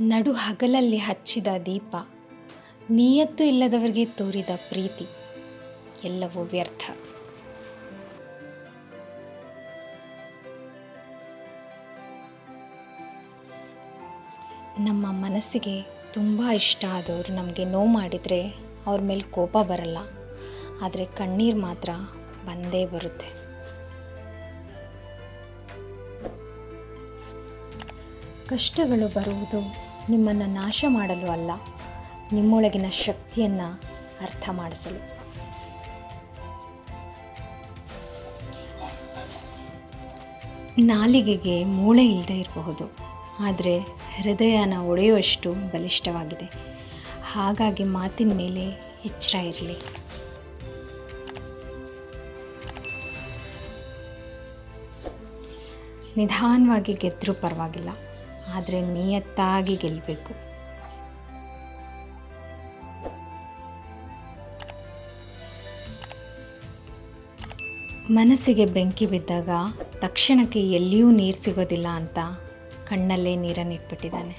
ನಡು ಹಗಲಲ್ಲಿ ಹಚ್ಚಿದ ದೀಪ, ನಿಯತ್ತು ಇಲ್ಲದವರಿಗೆ ತೋರಿದ ಪ್ರೀತಿ, ಎಲ್ಲವೂ ವ್ಯರ್ಥ. ನಮ್ಮ ಮನಸ್ಸಿಗೆ ತುಂಬ ಇಷ್ಟ ಆದವರು ನಮಗೆ ನೋವು ಮಾಡಿದರೆ ಅವ್ರ ಮೇಲೆ ಕೋಪ ಬರಲ್ಲ, ಆದರೆ ಕಣ್ಣೀರು ಮಾತ್ರ ಬಂದೇ ಬರುತ್ತೆ. ಕಷ್ಟಗಳು ಬರುವುದು ನಿಮ್ಮನ್ನು ನಾಶ ಮಾಡಲು ಅಲ್ಲ, ನಿಮ್ಮೊಳಗಿನ ಶಕ್ತಿಯನ್ನು ಅರ್ಥ ಮಾಡಿಸಲು. ನಾಲಿಗೆಗೆ ಮೂಳೆ ಇಲ್ಲದೆ ಇರಬಹುದು, ಆದರೆ ಹೃದಯನ ಒಡೆಯುವಷ್ಟು ಬಲಿಷ್ಠವಾಗಿದೆ. ಹಾಗಾಗಿ ಮಾತಿನ ಮೇಲೆ ಎಚ್ಚರ ಇರಲಿ. ನಿಧಾನವಾಗಿ ಗೆದ್ದರೂ ಪರವಾಗಿಲ್ಲ. ಆದರೆ ನಿಯತ್ತಾಗಿ ಗೆಲ್ಲಬೇಕು ಮನಸ್ಸಿಗೆ ಬೆಂಕಿ ಬಿದ್ದಾಗ ತಕ್ಷಣಕ್ಕೆ ಎಲ್ಲಿಯೂ ನೀರು ಸಿಗೋದಿಲ್ಲ ಅಂತ ಕಣ್ಣಲ್ಲೇ ನೀರನ್ನಿಟ್ಬಿಟ್ಟಿದ್ದಾನೆ.